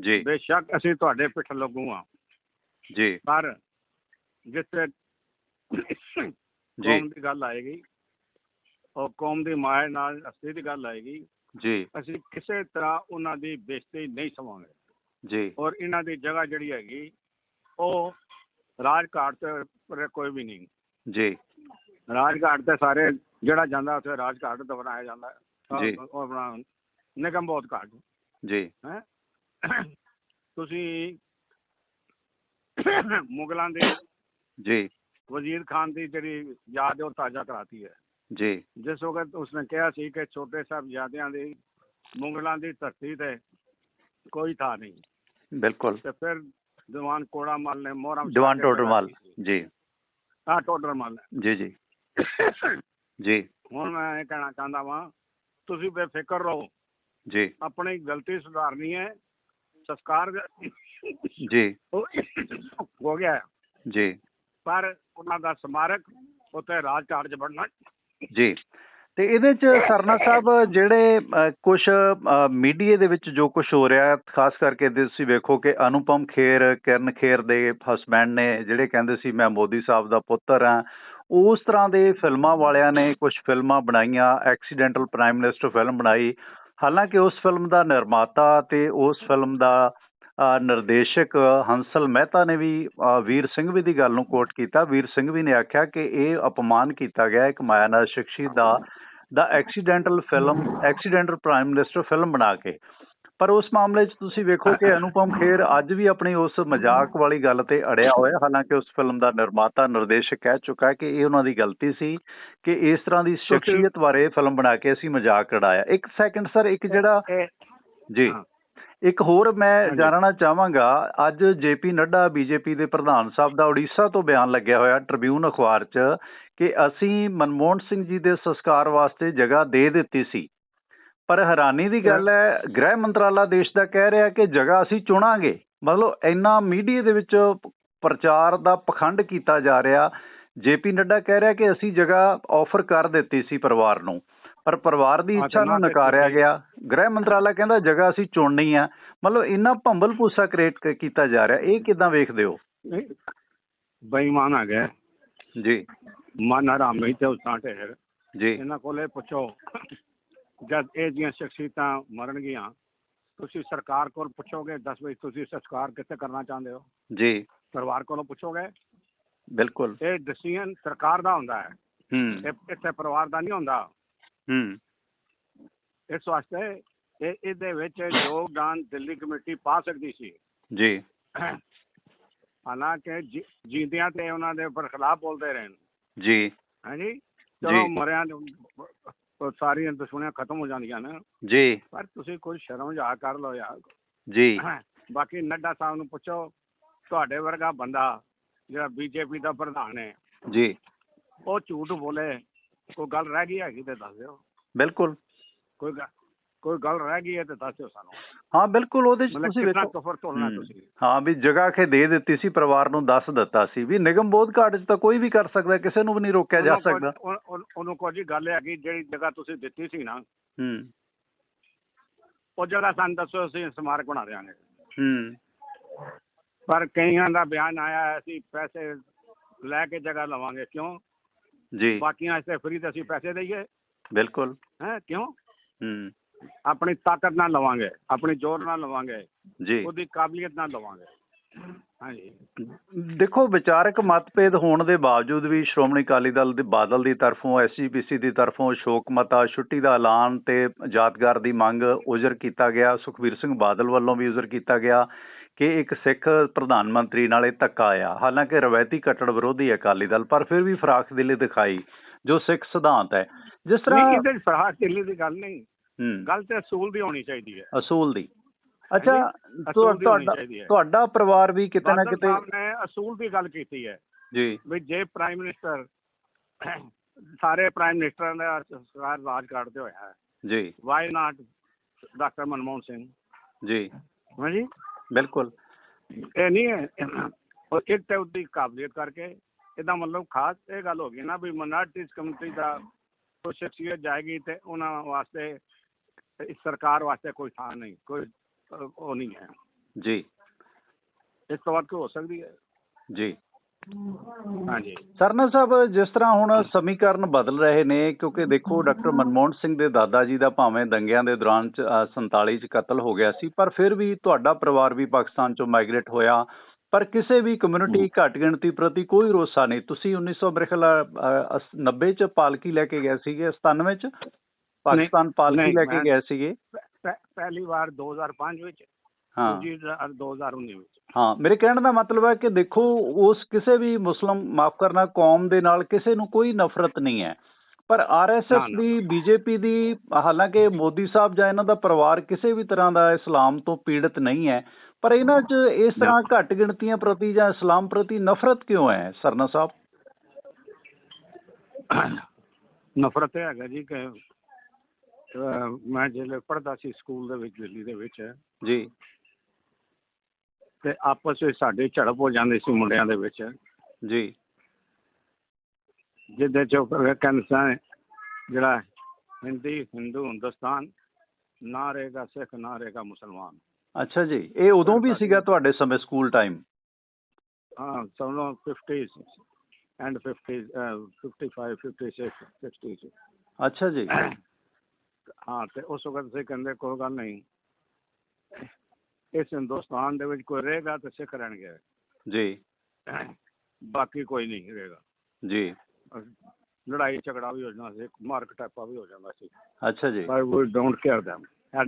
ਜੀ। ਬੇਸ਼ੱਕ ਅਸੀਂ ਤੁਹਾਡੇ ਪਿੱਠ ਲੱਗੂ ਹਾਂ। ਜੀ। ਪਰ ਜਿੱਥੇ ਕੌਮ ਦੀ ਗੱਲ ਆਏਗੀ ਔਰ ਕੌਮ ਦੀ ਮਾਇਆ ਨਾਲ ਅਸਲੀ ਦੀ ਗੱਲ ਆਏਗੀ ਜੀ। ਅਸੀਂ ਕਿਸੇ ਤਰ੍ਹਾਂ ਉਹਨਾਂ ਦੀ ਬੇਇੱਜ਼ਤੀ ਨਹੀਂ ਸਵਾਂਗੇ ਜੀ। ਔਰ ਇਹਨਾਂ ਦੀ ਜਗ੍ਹਾ ਜਿਹੜੀ ਹੈਗੀ ਉਹ ਰਾਜਘਾਟ ਤੇ ਪਰ ਕੋਈ ਵੀ ਨਹੀਂ। ਜੀ। ਰਾਜਘਾਟ ਤੇ ਸਾਰੇ ਜਿਹੜਾ ਜਾਂਦਾ ਉੱਥੇ ਰਾਜਘਾਟ ਤੇ ਬਣਾਇਆ ਜਾਂਦਾ। ਹੈ। ਜੀ। ਉਹ ਆਪਣਾ ਨਿਗਮ ਬਹੁਤ ਘੱਟ। ਜੀ। ਹੈ? ਤੁਸੀਂ ਮੁਗਲਾਂ ਦੇ ਜੀ। ਵਜ਼ੀਰ ਖਾਨ ਦੀ ਜਿਹੜੀ ਯਾਦ ਉਹ ਤਾਜ਼ਾ ਕਰਾਤੀ ਹੈ। ਜੀ। ਜਿਸ ਵਕਤ ਉਸਨੇ ਕਿਹਾ ਸੀ ਕਿ ਛੋਟੇ ਸਾਹਿਬਜ਼ਾਦਿਆਂ ਦੀ ਮੁਗਲਾਂ ਦੀ ਧਰਤੀ ਤੇ ਕੋਈ ਥਾਂ ਨਹੀਂ। ਬਿਲਕੁਲ। ਤੇ ਫਿਰ ਦੀਵਾਨ ਕੋੜਾ ਮਲ ਨੇ ਮੋਹਰਮ ਦੀਵਾਨ ਟੋਡਰਮਲ ਜੀ। ਹਾਂ ਟੋਡਰਮਲ ਜੀ ਜੀ। ਜੀ। ਹੁਣ ਮੈਂ ਇਹ ਕਹਿਣਾ ਚਾਹੁੰਦਾ ਵਾਂ ਤੁਸੀਂ ਬੇਫਿਕਰ ਰਹੋ। ਜੀ। ਆਪਣੀ ਗਲਤੀ ਸੁਧਾਰਨੀ ਹੈ। ਸੰਸਕਾਰ ਜੀ। ਹੋ ਗਿਆ। ਜੀ। ਪਰ ਉਹਨਾਂ ਦਾ ਸਮਾਰਕ ਉੱਥੇ ਰਾਜਘਾਟ 'ਚ ਬਣਨਾ ਜੀ। ਤੇ ਇਹਦੇ ਚ ਸਰਨਾ ਸਾਹਿਬ, ਜਿਹੜੇ ਕੁਝ ਮੀਡੀਆ ਦੇ ਵਿੱਚ ਜੋ ਕੁਝ ਹੋ ਰਿਹਾ, ਖਾਸ ਕਰਕੇ ਤੁਸੀਂ ਵੇਖੋ ਕਿ ਅਨੁਪਮ ਖੇਰ, ਕਿਰਨ ਖੇਰ ਦੇ ਹਸਬੈਂਡ ਨੇ, ਜਿਹੜੇ ਕਹਿੰਦੇ ਸੀ, ਮੈਂ ਮੋਦੀ ਸਾਹਿਬ ਦਾ ਪੁੱਤਰ ਹਾਂ। ਉਸ ਤਰ੍ਹਾਂ ਦੇ ਫਿਲਮਾਂ ਵਾਲਿਆਂ ਨੇ ਕੁਝ ਫਿਲਮਾਂ ਬਣਾਈਆਂ ਐਕਸੀਡੈਂਟਲ ਪ੍ਰਾਈਮ ਮਿਨਿਸਟਰ ਫਿਲਮ ਬਣਾਈ। ਹਾਲਾਂਕਿ ਉਸ ਫਿਲਮ ਦਾ ਨਿਰਮਾਤਾ ਤੇ ਉਸ ਫਿਲਮ ਦਾ ਨਿਰਦੇਸ਼ਕ ਹੰਸਲ ਮਹਿਤਾ ਨੇ ਵੀ ਵੀਰ ਸਿੰਘ ਵੀ ਦੀ ਗੱਲ ਨੂੰ ਕੋਟ ਕੀਤਾ। ਵੀਰ ਸਿੰਘ ਵੀ ਨੇ ਆਖਿਆ ਕਿ ਇਹ ਅਪਮਾਨ ਕੀਤਾ ਗਿਆ ਇੱਕ ਮਾਇਆਨਾਜ਼ ਸ਼ਖਸੀ ਦਾ ਦਾ accidental film accidental prime minister film ਬਣਾ ਕੇ। ਪਰ ਉਸ ਮਾਮਲੇ 'ਚ ਤੁਸੀਂ ਵੇਖੋ ਕਿ ਅਨੁਪਮ ਖੇਰ ਅੱਜ ਵੀ ਆਪਣੀ ਉਸ ਮਜ਼ਾਕ ਵਾਲੀ ਗੱਲ ਤੇ ਅੜਿਆ ਹੋਇਆ ਹਾਲਾਂਕਿ ਉਸ ਫਿਲਮ ਦਾ ਨਿਰਮਾਤਾ ਨਿਰਦੇਸ਼ਕ ਕਹਿ ਚੁੱਕਾ ਕਿ ਇਹ ਉਹਨਾਂ ਦੀ ਗਲਤੀ ਸੀ ਕਿ ਇਸ ਤਰ੍ਹਾਂ ਦੀ ਸ਼ਖਸੀਅਤ ਬਾਰੇ ਫਿਲਮ ਬਣਾ ਕੇ ਅਸੀਂ ਮਜ਼ਾਕ ਉਡਾਇਆ। ਇੱਕ ਸੈਕਿੰਡ ਸਰ ਇੱਕ ਜਿਹੜਾ ਜੀ। ਇੱਕ ਹੋਰ ਮੈਂ। ਜਾਣਨਾ ਚਾਹਾਂਗਾ ਅੱਜ ਜੇਪੀ ਨੱਡਾ ਬੀਜੇਪੀ ਦੇ ਪ੍ਰਧਾਨ ਸਾਹਿਬ ਦਾ ਉੜੀਸਾ ਤੋਂ ਬਿਆਨ ਲੱਗਿਆ ਹੋਇਆ ਟ੍ਰਿਬਿਊਨ ਅਖਬਾਰ 'ਚ ਕਿ ਅਸੀਂ ਮਨਮੋਹਨ ਸਿੰਘ ਜੀ ਦੇ ਸੰਸਕਾਰ ਵਾਸਤੇ ਜਗ੍ਹਾ ਦੇ ਦਿੱਤੀ ਸੀ। ਪਰ ਹੈਰਾਨੀ ਦੀ ਗੱਲ ਹੈ ਗ੍ਰਹਿ ਮੰਤਰਾਲਾ ਦੇਸ਼ ਦਾ ਕਹਿ ਰਿਹਾ ਕਿ ਜਗ੍ਹਾ ਅਸੀਂ ਚੁਣਾਂਗੇ। ਮਤਲਬ ਇੰਨਾ ਮੀਡੀਆ ਦੇ ਵਿੱਚ ਪ੍ਰਚਾਰ ਦਾ ਪਖੰਡ ਕੀਤਾ ਜਾ ਰਿਹਾ ਜੇਪੀ ਨੱਡਾ ਕਹਿ ਰਿਹਾ ਕਿ ਅਸੀਂ ਜਗ੍ਹਾ ਆਫਰ ਕਰ ਦਿੱਤੀ ਸੀ ਪਰਿਵਾਰ ਨੂੰ। ਪਰ ਪਰਿਵਾਰ ਦੀ ਇੱਛਾ ਨੂੰ ਨਕਾਰਿਆ ਗਿਆ। ਗ੍ਰਹਿ ਮੰਤਰਾਲਾ ਕਹਿੰਦਾ ਜਗ੍ਹਾ ਅਸੀਂ ਚੁਣਨੀ ਆ। ਮਤਲਬ ਇੰਨਾ ਭੰਬਲ ਭੂਸਾ ਕ੍ਰੀਏਟ ਕੀਤਾ ਜਾ ਰਿਹਾ। ਇਹ ਕਿਦਾਂ ਵੇਖਦੇ ਹੋ? ਨਹੀਂ ਬੇਈਮਾਨ ਆ ਗਏ। ਜੀ। ਮਨ ਹਰਾਮੀ ਤੇ ਉਸਾਂ ਢੇਰ ਜੀ। ਇਹਨਾਂ ਕੋਲੇ ਪੁੱਛੋ ਜਦ ਇਹ ਜੀਆਂ ਸ਼ਖਸੀਅਤਾਂ ਮਰਨਗੀਆਂ ਤੁਸੀਂ ਸਰਕਾਰ ਕੋਲ ਪੁੱਛੋਗੇ ਦੱਸ ਵੀ ਤੁਸੀਂ ਸੰਸਕਾਰ ਕਿੱਥੇ ਕਰਨਾ ਚਾਹੁੰਦੇ ਹੋ? ਜੀ। ਪਰਿਵਾਰ ਕੋਲੋਂ ਪੁੱਛੋਗੇ? ਬਿਲਕੁਲ। ਇਹ ਡਿਸੀਜਨ ਸਰਕਾਰ ਦਾ ਹੁੰਦਾ ਹੈ। ਹੂੰ। ਇਹ ਇੱਥੇ ਪਰਿਵਾਰ ਦਾ ਨਹੀਂ ਹੁੰਦਾ। ਹੂੰ। ਇਸ ਵਾਸਤੇ ਇਹ ਇਹਦੇ ਵਿੱਚ ਯੋਗਦਾਨ ਦਿੱਲੀ ਕਮੇਟੀ ਪਾ ਸਕਦੀ ਸੀ। ਜੀ। ਹਾਲਾਂਕਿ ਜੀਂਦਿਆਂ ਤੇ ਉਹਨਾਂ ਦੇ ਉੱਪਰ ਖਿਲਾਫ ਬੋਲਦੇ ਰਹੇ ਨੇ। ਜੀ। ਹਾਂਜੀ? ਚਲੋ। ਮਰਿਆਂ ਸਾਰੀਆਂ ਦੁਸ਼ਮਣੀਆਂ ਖਤਮ ਹੋ ਜਾਂਦੀਆਂ ਨੇ। ਜੀ। ਪਰ ਤੁਸੀਂ ਕੋਈ ਸ਼ਰਮ ਜਾ ਕਰ ਲਓ ਯਾਰ। ਜੀ। ਬਾਕੀ ਨੱਡਾ ਸਾਹਿਬ ਨੂੰ ਪੁੱਛੋ ਤੁਹਾਡੇ ਵਰਗਾ ਬੰਦਾ ਜਿਹੜਾ ਬੀਜੇਪੀ ਦਾ ਪ੍ਰਧਾਨ ਹੈ ਜੀ। ਉਹ ਝੂਠ ਬੋਲੇ। ਕੋਈ ਗੱਲ ਰਹਿ ਗਈ ਹੈਗੀ ਤੇ ਦੱਸ ਦਿਓ। ਬਿਲਕੁਲ। ਕੋਈ ਗੱਲ ਕੋਈ ਗੱਲ ਰਹਿ ਗਈ ਹੈ ਤੇ ਦੱਸ ਦਿਓ ਸਾਨੂੰ। ਹਾਂ ਬਿਲਕੁਲ ਉਹਦੇ 'ਚ ਤੁਸੀਂ ਕਿੰਨਾ ਵੇਖੋ। ਕਫਰ ਤੋਲਣਾ ਹੂੰ। ਤੁਸੀਂ। ਹਾਂ ਵੀ ਜਗ੍ਹਾ ਖੇ ਦੇ ਦਿੱਤੀ ਸੀ ਪਰਿਵਾਰ ਨੂੰ ਦੱਸ ਦਿੱਤਾ ਸੀ ਵੀ ਨਿਗਮ ਬੋਧ ਘਾਟ 'ਚ ਤਾਂ ਕੋਈ ਵੀ ਕਰ ਸਕਦਾ ਕਿਸੇ ਨੂੰ ਵੀ ਨਹੀਂ ਰੋਕਿਆ ਜਾ ਸਕਦਾ। ਉਹ- ਉਹ- ਉਹਨੂੰ ਕੋਈ ਗੱਲ ਹੈਗੀ ਜਿਹੜੀ ਜਗ੍ਹਾ ਤੁਸੀਂ ਦਿੱਤੀ ਸੀ ਨਾ। ਹੂੰ। ਉਹ ਜਗ੍ਹਾ ਸਾਨੂੰ ਦੱਸੋ ਅਸੀਂ ਸਮਾਰਕ ਬਣਾ ਦਿਆਂਗੇ। ਹੂੰ। ਪਰ ਕਈਆਂ ਦਾ ਬਿਆਨ ਆਇਆ ਹੈ, ਅਸੀਂ ਪੈਸੇ ਲੈ ਕੇ ਜਗ੍ਹਾ ਲਵਾਂਗੇ। ਕਿਉਂ? ਜੀ। ਬਾਕੀਆਂ ਵਾਸਤੇ ਫ੍ਰੀ ਤੇ ਅਸੀਂ ਪੈਸੇ ਦਈਏ। ਬਿਲਕੁਲ। ਹੈ ਕਿਉਂ? ਹੂੰ। ਆਪਣੀ ਤਾਕਤ ਨਾਲ ਲਵਾਂਗੇ ਆਪਣੀ ਜ਼ੋਰ ਨਾਲ ਲਵਾਂਗੇ ਜੀ। ਉਹਦੀ ਕਾਬਲੀਅਤ ਨਾਲ ਲਵਾਂਗੇ। ਹਾਂਜੀ। ਦੇਖੋ ਵਿਚਾਰਕ ਮਤਭੇਦ ਹੋਣ ਦੇ ਬਾਵਜੂਦ ਵੀ ਸ਼੍ਰੋਮਣੀ ਅਕਾਲੀ ਦਲ ਦੇ ਬਾਦਲ ਦੀ ਤਰਫੋਂ ਐਸਜੀਪੀਸੀ ਦੀ ਤਰਫੋਂ ਸ਼ੋਕ ਮਤਾ ਛੁੱਟੀ ਦਾ ਐਲਾਨ ਤੇ ਯਾਦਗਾਰ ਦੀ ਮੰਗ ਉਜਰ ਕੀਤਾ ਗਿਆ। ਸੁਖਬੀਰ ਸਿੰਘ ਬਾਦਲ ਵੱਲੋਂ ਵੀ ਉਜਰ ਕੀਤਾ ਗਿਆ। ਕਿ ਇੱਕ ਸਿੱਖ ਪ੍ਰਧਾਨ ਮੰਤਰੀ ਨਾਲ ਇਹ ਧੱਕਾ ਆਇਆ। ਹਾਲਾਂਕਿ ਰਵਾਇਤੀ ਕੱਟੜ ਵਿਰੋਧੀ ਅਕਾਲੀ ਦਲ ਪਰ ਫਿਰ ਵੀ ਫਰਾਖ ਦਿਲੀ ਦਿਖਾਈ ਜੋ ਸਿੱਖ ਸਿਧਾਂਤ ਹੈ। ਜਿਸ ਤਰ੍ਹਾਂ ਨਹੀਂ ਇਹਦੇ ਫਰਾਹ ਦਿੱਲੀ ਦੀ ਗੱਲ ਨਹੀਂ। ਹੂੰ। ਗੱਲ ਤੇ ਅਸੂਲ ਦੀ ਹੋਣੀ ਚਾਹੀਦੀ ਹੈ। ਅਸੂਲ ਦੀ। ਅੱਛਾ ਤੁਹਾਡਾ। ਤੁਹਾਡਾ ਪਰਿਵਾਰ ਵੀ ਕਿਤੇ ਨਾ ਕਿਤੇ ਨੇ ਅਸੂਲ ਦੀ ਗੱਲ ਕੀਤੀ ਹੈ। ਜੀ। ਵੀ ਜੇ ਪ੍ਰਾਈਮ ਮਿਨਿਸਟਰ ਸਾਰੇ ਪ੍ਰਾਈਮ ਮਿਨਿਸਟਰਾਂ ਦਾ ਸਰਕਾਰ ਰਾਜ ਕਰਦੇ ਹੋਇਆ ਹੈ। ਜੀ। Why not doctor Manmohan Singh? ਜੀ। ਹਾਂਜੀ ਬਿਲਕੁਲ। ਇਹ ਨਹੀਂ ਹੈ ਉਹ ਇੱਕ ਤੇ ਉਹਦੀ ਕਾਬਲੀਅਤ ਕਰਕੇ ਇਹਦਾ ਮਤਲਬ ਖਾਸ ਇਹ ਗੱਲ ਹੋ ਗਈ ਨਾ ਵੀ ਮਿਨੋਰਟੀਜ਼ ਕਮਿਊਨਿਟੀ ਦਾ ਕੋਈ ਸ਼ਖਸੀਅਤ ਜਾਏਗੀ ਤੇ ਉਹਨਾਂ ਵਾਸਤੇ ਇਸ ਸਰਕਾਰ ਵਾਸਤੇ ਕੋਈ ਥਾਂ ਨਹੀਂ ਕੋਈ ਉਹ ਨਹੀਂ ਹੈ। ਜੀ। ਇਸ ਤੋਂ ਵੱਧ ਹੋ ਸਕਦੀ ਹੈ? ਜੀ। ਹਾਂਜੀ। ਸਰਨਾ ਸਾਹਿਬ ਜਿਸ ਤਰ੍ਹਾਂ ਹੁਣ ਸਮੀਕਰਨ ਬਦਲ ਰਹੇ ਨੇ ਕਿਉਂਕਿ ਦੇਖੋ ਡਾਕਟਰ ਮਨਮੋਹਨ ਸਿੰਘ ਦੇ ਦਾਦਾ ਜੀ ਦਾ ਭਾਵੇਂ ਦੰਗਿਆਂ ਦੇ ਦੌਰਾਨ ਚ, ਅ, 47 ਚ ਕਤਲ ਹੋ ਗਿਆ ਸੀ ਪਰ ਫਿਰ ਵੀ ਤੁਹਾਡਾ ਪਰਿਵਾਰ ਵੀ ਪਾਕਿਸਤਾਨ ਚੋਂ ਮਾਈਗ੍ਰੇਟ ਹੋਇਆ। ਪਰ ਕਿਸੇ ਵੀ ਕਮਿਊਨਿਟੀ ਘੱਟ ਗਿਣਤੀ ਪ੍ਰਤੀ ਕੋਈ ਰੋਸਾ ਨਹੀਂ। ਤੁਸੀਂ 1900 ਮੇਰੇ ਖਿਆਲ ਅ, ਅਸ- 90 ਚ ਪਾਲਕੀ ਲੈ ਕੇ ਗਏ ਸੀਗੇ 97 ਚ ਪਾਕਿਸਤਾਨ ਪਾਲਕੀ ਲੈ ਕੇ ਗਏ ਸੀਗੇ? ਪਹਿ- ਪਹਿਲੀ ਵਾਰ 2005 ਵਿੱਚ ਹਾਂ। ਦੂਜੀ ਵਾਰ 2019 ਵਿੱਚ। ਹਾਂ ਮੇਰੇ ਕਹਿਣ ਦਾ ਮਤਲਬ ਹੈ ਕਿ ਦੇਖੋ ਉਸ ਕਿਸੇ ਵੀ ਮੁਸਲਮ ਮਾਫ ਕਰਨਾ ਕੌਮ ਦੇ ਨਾਲ ਕਿਸੇ ਨੂੰ ਕੋਈ ਨਫ਼ਰਤ ਨਹੀਂ ਹੈ। ਪਰ ਆਰਐਸਐਸ। ਦੀ ਬੀਜੇਪੀ ਦੀ ਹਾਲਾਂਕਿ ਮੋਦੀ ਸਾਹਿਬ ਜਾਂ ਇਹਨਾਂ ਦਾ ਪਰਿਵਾਰ ਕਿਸੇ ਵੀ ਤਰ੍ਹਾਂ ਦਾ ਇਸਲਾਮ ਤੋਂ ਪੀੜਤ ਨਹੀਂ ਹੈ ਪਰ ਇਹਨਾਂ 'ਚ ਇਸ ਤਰ੍ਹਾਂ ਘੱਟ ਗਿਣਤੀਆਂ ਪ੍ਰਤੀ ਜਾਂ ਇਸਲਾਮ ਪ੍ਰਤੀ ਨਫ਼ਰਤ ਕਿਉਂ ਹੈ ਸਰਨਾ ਸਾਹਿਬ? ਨਫ਼ਰਤ ਹੈਗਾ ਜੀ ਕਿ ਮੈਂ ਜਿਹੜੇ ਪੜ੍ਹਦਾ ਸੀ ਸਕੂਲ ਦੇ ਵਿੱਚ ਦਿੱਲੀ ਦੇ ਵਿੱਚ। ਜੀ। ਤੇ ਆਪਸ ਵਿੱਚ ਸਾਡੇ ਝੜਪ ਹੋ ਜਾਂਦੀ ਸੀ ਮੁੰਡਿਆਂ ਦੇ ਵਿੱਚ। ਜੀ। ਜਿਹਦੇ ਚ ਕਹਿੰਦੇ ਜਿਹੜਾ ਹਿੰਦੀ ਹਿੰਦੂ ਹਿੰਦੁਸਤਾਨ ਨਾ ਰਹੇਗਾ ਸਿੱਖ ਨਾ ਰਹੇਗਾ ਮੁਸਲਮਾਨ। ਅੱਛਾ ਜੀ ਇਹ ਉਦੋਂ ਵੀ ਸੀਗਾ ਤੁਹਾਡੇ ਸਮੇਂ ਸਕੂਲ ਟਾਈਮ? ਹਾਂ ਸਭਨੋਂ 50s and 50s uh, 55 56 60s ਅੱਛਾ ਜੀ। ਹਾਂ ਤੇ ਉਸ ਵਕਤ ਅਸੀਂ ਕਹਿੰਦੇ ਕੋਈ ਗੱਲ ਨਹੀਂ ਇਸ ਹਿੰਦੁਸਤਾਨ ਦੇ ਵਿੱਚ ਕੋਈ ਰਹੇਗਾ ਤੇ ਸਿੱਖ ਰਹਿਣਗੇ। ਜੀ। ਬਾਕੀ ਕੋਈ ਨਹੀਂ ਰਹੇਗਾ। ਜੀ। ਲੜਾਈ ਝਗੜਾ ਵੀ ਹੋ ਜਾਂਦਾ ਸੀ ਮਾਰ ਕਟਾਪਾ ਵੀ ਹੋ ਜਾਂਦਾ ਸੀ। ਅੱਛਾ ਜੀ। ਪਰ ਵੀ ਡੋਂਟ ਕੇਅਰ them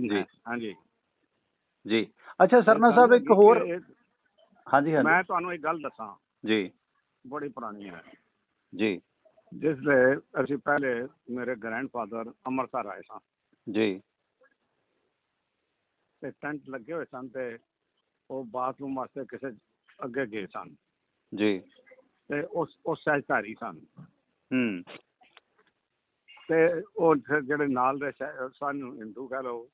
ਜੀ। ਹਾਂਜੀ। ਜੀ। ਅੱਛਾ ਸਰਨਾ ਸਾਹਿਬ ਇੱਕ ਹੋਰ ਹਾਂਜੀ ਹਾਂਜੀ। ਮੈਂ ਤੁਹਾਨੂੰ ਇੱਕ ਗੱਲ ਦੱਸਾਂ। ਜੀ। ਬੜੀ ਪੁਰਾਣੀ ਹੈ। ਜੀ। ਜਿਸ ਵੇਲੇ ਅਸੀਂ ਪਹਿਲੇ ਮੇਰੇ ਗ੍ਰੈਂਡਫਾਦਰ ਅੰਮ੍ਰਿਤਸਰ ਆਏ ਸਾਂ। ਜੀ। ਤੇ ਟੈਂਟ ਲੱਗੇ ਹੋਏ ਸਨ ਤੇ ਉਹ ਬਾਥਰੂਮ ਵਾਸਤੇ ਕਿਸੇ ਅੱਗੇ ਗਏ ਸਨ। ਜੀ। ਤੇ ਉਸ ਉਸ ਸਹਿਜਧਾਰੀ ਸਨ। ਹੂੰ। ਤੇ ਉਹ ਜਿਹੜੇ ਨਾਲ ਦੇ ਸਨ ਹਿੰਦੂ ਕਹ ਲਓ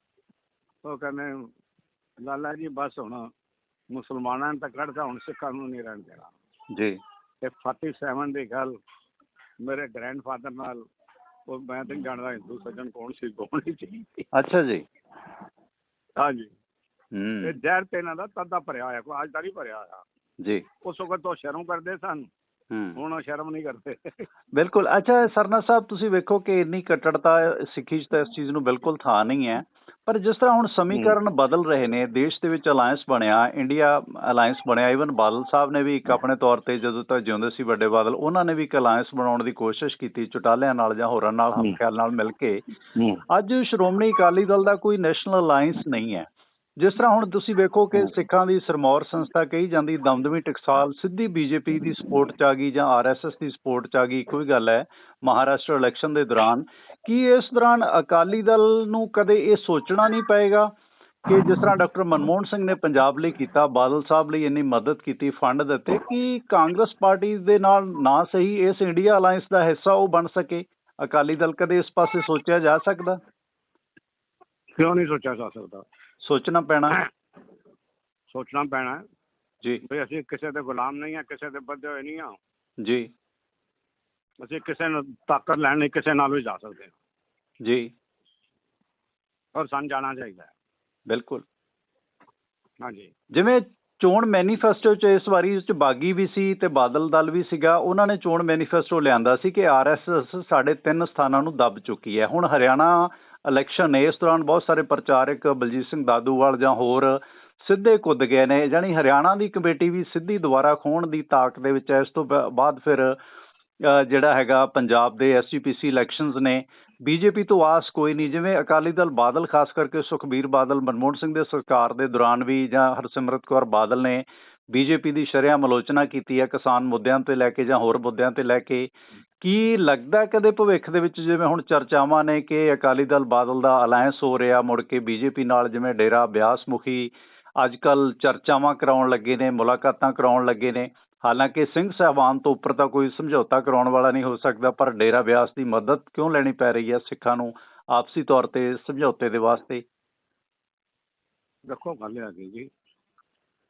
ਉਹ ਕਹਿੰਦੇ ਲਾਲਾ ਜੀ ਬਸ ਹੁਣ ਮੁਸਲਮਾਨਾਂ ਨੂੰ ਤਾਂ ਕੱਢਦਾ ਹੁਣ ਸਿੱਖਾਂ ਨੂੰ ਨਹੀਂ ਰਹਿਣ ਦੇਣਾ। ਜੀ। ਤੇ 47 ਦੀ ਗੱਲ ਮੇਰੇ ਗ੍ਰੈਂਡਫਾਦਰ ਨਾਲ ਉਹ ਮੈਂ ਤਾਂ ਜਾਣਦਾ ਹਿੰਦੂ ਸੱਜਣ ਕੌਣ ਸੀ ਕੌਣ ਨਹੀਂ ਸੀ। ਅੱਛਾ ਜੀ। ਹਾਂਜੀ। ਤੇ ਹੂੰ ਜ਼ਹਿਰ ਤੇ ਇਹਨਾਂ ਦਾ ਤਦਾ ਭਰਿਆ ਹੋਇਆ ਕੋਈ ਅੱਜ ਦਾ ਨਹੀਂ ਭਰਿਆ ਹੋਇਆ। ਜੀ। ਉਸ ਵਕਤ ਉਹ ਸ਼ਰਮ ਕਰਦੇ ਸਨ। ਹੂੰ। ਹੁਣ ਉਹ ਸ਼ਰਮ ਨਹੀਂ ਕਰਦੇ। ਬਿਲਕੁਲ। ਅੱਛਾ ਸਰਨਾ ਸਾਹਿਬ ਤੁਸੀਂ ਵੇਖੋ ਕਿ ਇੰਨੀ ਕੱਟੜਤਾ ਸਿੱਖੀ 'ਚ ਤਾਂ ਇਸ ਚੀਜ਼ ਨੂੰ ਬਿਲਕੁਲ ਥਾਂ ਨਹੀਂ ਹੈ। ਪਰ ਜਿਸ ਤਰ੍ਹਾਂ ਹੁਣ ਸਮੀਕਰਨ ਬਦਲ ਰਹੇ ਨੇ ਦੇਸ਼ ਦੇ ਵਿੱਚ ਅਲਾਈਅੰਸ ਬਣਿਆ ਇੰਡੀਆ ਅਲਾਈਅੰਸ ਬਣਿਆ ਇਵਨ ਬਾਦਲ ਸਾਹਿਬ ਨੇ ਵੀ ਇੱਕ ਆਪਣੇ ਤੌਰ ਤੇ ਜਦੋਂ ਤੱਕ ਜਿਉਂਦੇ ਸੀ ਵੱਡੇ ਬਾਦਲ ਉਹਨਾਂ ਨੇ ਵੀ ਇੱਕ ਅਲਾਈਅੰਸ ਬਣਾਉਣ ਦੀ ਕੋਸ਼ਿਸ਼ ਕੀਤੀ ਚੁਟਾਲਿਆਂ ਨਾਲ ਜਾਂ ਹੋਰਾਂ ਨਾਲ ਹੂੰ। ਹਮਖਿਆਲ ਨਾਲ ਮਿਲ ਕੇ। ਅੱਜ ਸ਼੍ਰੋਮਣੀ ਅਕਾਲੀ ਦਲ ਦਾ ਕੋਈ ਨੈਸ਼ਨਲ ਅਲਾਈਅੰਸ ਨਹੀਂ ਹੈ। ਜਿਸ ਤਰ੍ਹਾਂ ਹੁਣ ਤੁਸੀਂ ਵੇਖੋ ਕਿ ਸਿੱਖਾਂ ਦੀ ਸਰਮੌਰ ਸੰਸਥਾ ਕਹੀ ਜਾਂਦੀ ਦਮਦਮੀ ਟਕਸਾਲ ਸਿੱਧੀ ਬੀਜੇਪੀ ਦੀ ਸਪੋਰਟ ਚ ਆ ਗਈ ਜਾਂ ਆਰਐਸਐਸ ਦੀ ਸਪੋਰਟ ਚ ਆ ਗਈ ਕੋਈ ਗੱਲ ਹੈ ਮਹਾਰਾਸ਼ਟਰ ਇਲੈਕਸ਼ਨ ਦੇ ਦੌਰਾਨ। ਕੀ ਇਸ ਦੌਰਾਨ ਅਕਾਲੀ ਦਲ ਨੂੰ ਕਦੇ ਇਹ ਸੋਚਣਾ ਨਹੀਂ ਪਏਗਾ ਕਿ ਜਿਸ ਤਰ੍ਹਾਂ ਡਾਕਟਰ ਮਨਮੋਹਨ ਸਿੰਘ ਨੇ ਪੰਜਾਬ ਲਈ ਕੀਤਾ ਬਾਦਲ ਸਾਹਿਬ ਲਈ ਇੰਨੀ ਮਦਦ ਕੀਤੀ ਫੰਡ ਦਿੱਤੇ ਕਿ ਕਾਂਗਰਸ ਪਾਰਟੀ ਦੇ ਨਾਲ ਨਾ ਸਹੀ ਇਸ ਇੰਡੀਆ ਅਲਾਈਅੰਸ ਦਾ ਹਿੱਸਾ ਉਹ ਬਣ ਸਕੇ? ਅਕਾਲੀ ਦਲ ਕਦੇ ਇਸ ਪਾਸੇ ਸੋਚਿਆ ਜਾ ਸਕਦਾ? ਕਿਉਂ ਨਹੀਂ ਸੋਚਿਆ ਜਾ ਸਕਦਾ? ਸੋਚਣਾ ਪੈਣਾ। ਸੋਚਣਾ ਪੈਣਾ। ਜੀ। ਵੀ ਅਸੀਂ ਕਿਸੇ ਦੇ ਗੁਲਾਮ ਨਹੀਂ ਆ ਕਿਸੇ ਦੇ ਬੱਧੇ ਹੋਏ ਨਹੀਂ ਆ। ਜੀ। ਅਸੀਂ ਕਿਸੇ ਨੂੰ ਤਾਕਤ ਲੈਣ ਲਈ ਕਿਸੇ ਨਾਲ ਵੀ ਜਾ ਸਕਦੇ ਹਾਂ। ਜੀ। ਔਰ ਸਾਨੂੰ ਜਾਣਾ ਚਾਹੀਦਾ ਹੈ। ਬਿਲਕੁਲ। ਹਾਂਜੀ। ਜਿਵੇਂ ਚੋਣ ਮੈਨੀਫੈਸਟੋ ਚ ਇਸ ਵਾਰੀ ਚ ਬਾਗੀ ਵੀ ਸੀ ਤੇ ਬਾਦਲ ਦਲ ਵੀ ਸੀਗਾ ਉਹਨਾਂ ਨੇ ਚੋਣ ਮੈਨੀਫੈਸਟੋ ਲਿਆਂਦਾ ਸੀ ਕਿ ਆਰਐਸਐਸ ਸਾਡੇ ਤਿੰਨ ਸਥਾਨਾਂ ਨੂੰ ਦੱਬ ਚੁੱਕੀ ਹੈ। ਹੁਣ ਹਰਿਆਣਾ ਇਲੈਕਸ਼ਨ ਇਸ ਦੌਰਾਨ ਬਹੁਤ ਸਾਰੇ ਪ੍ਰਚਾਰਕ ਬਲਜੀਤ ਸਿੰਘ ਦਾਦੂਵਾਲ ਜਾਂ ਹੋਰ ਸਿੱਧੇ ਕੁੱਦ ਗਏ ਨੇ ਜਾਣੀ ਹਰਿਆਣਾ ਦੀ ਕਮੇਟੀ ਵੀ ਸਿੱਧੀ ਦੁਬਾਰਾ ਖੋਣ ਦੀ ਤਾਕ ਦੇ ਵਿੱਚ ਹੈ। ਇਸ ਤੋਂ ਬਾਅਦ ਫਿਰ ਜਿਹੜਾ ਹੈਗਾ ਪੰਜਾਬ ਦੇ ਐਸਜੀਪੀਸੀ ਇਲੈਕਸ਼ਨਸ ਨੇ ਬੀਜੇਪੀ ਤੋਂ ਆਸ ਕੋਈ ਨਹੀਂ, ਜਿਵੇਂ ਅਕਾਲੀ ਦਲ ਬਾਦਲ, ਖਾਸ ਕਰਕੇ ਸੁਖਬੀਰ ਬਾਦਲ, ਮਨਮੋਹਨ ਸਿੰਘ ਦੇ ਸਰਕਾਰ ਦੇ ਦੌਰਾਨ ਵੀ ਜਾਂ ਹਰਸਿਮਰਤ ਕੌਰ ਬਾਦਲ ਨੇ ਬੀਜੇਪੀ ਦੀ ਸ਼ਰੇਆਮ ਆਲੋਚਨਾ ਕੀਤੀ ਹੈ ਕਿਸਾਨ ਮੁੱਦਿਆਂ ਤੇ ਲੈ ਕੇ ਜਾਂ ਹੋਰ ਮੁੱਦਿਆਂ ਤੇ ਲੈ ਕੇ। ਕੀ ਲੱਗਦਾ ਕਦੇ ਭਵਿੱਖ ਦੇ ਵਿੱਚ ਜਿਵੇਂ ਹੁਣ ਚਰਚਾਵਾਂ ਨੇ ਕਿ ਅਕਾਲੀ ਦਲ ਬਾਦਲ ਦਾ ਅਲਾਈਅੰਸ ਹੋ ਰਿਹਾ, ਮੁੜ ਕੇ ਬੀਜੇਪੀ ਨਾਲ ਜਿਵੇਂ ਡੇਰਾ ਬਿਆਸ ਮੁਖੀ ਅੱਜ ਕੱਲ ਚਰਚਾਵਾਂ ਕਰਾਉਣ ਲੱਗੇ ਨੇ, ਮੁਲਾਕਾਤਾਂ ਕਰਾਉਣ ਲੱਗੇ ਨੇ। ਹਾਲਾਂਕਿ ਸਿੰਘ ਸਾਹਿਬਾਨ ਤੋਂ ਉੱਪਰ ਤਾਂ ਕੋਈ ਸਮਝੌਤਾ ਕਰਾਉਣ ਵਾਲਾ ਨਹੀਂ ਹੋ ਸਕਦਾ ਪਰ ਡੇਰਾ ਬਿਆਸ ਦੀ ਮਦਦ ਕਿਉਂ ਲੈਣੀ ਪੈ ਰਹੀ ਹੈ ਸਿੱਖਾਂ ਨੂੰ ਆਪਸੀ ਤੌਰ ਤੇ ਸਮਝੌਤੇ ਦੇ ਵਾਸਤੇ? ਦੇਖੋ ਗੱਲ ਆ ਗਈ ਜੀ।